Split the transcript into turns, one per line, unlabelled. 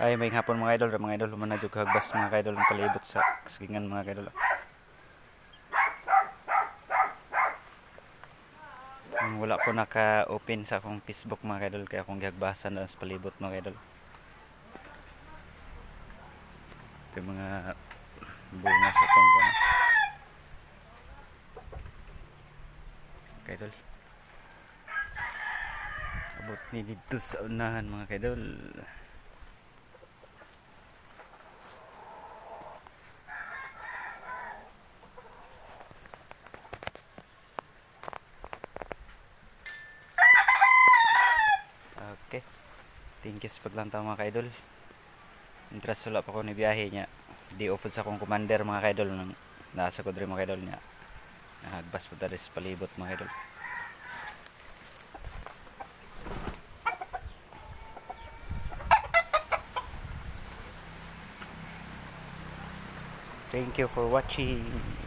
Ay, may hapon mga idol, mga idol, humana jud hagbas mga idol ng palibot sa kasingan mga idol. Ang wala ko naka-open sa akong Facebook mga idol kaya akong gihagbasan na sa palibot mga idol. Ito mga bunga sa itong ano. Kaidol. Abot ni dito sa unahan mga kaidol. Okay. Thank you sa paglantaw mga kaidol. Interest wala pa ko ni biyahe niya. Di offer sa akong commander mga kaidol nang nasa ko mga kaidol niya. Nahagbas po dali sa palibot mga kaidol. Thank you for watching.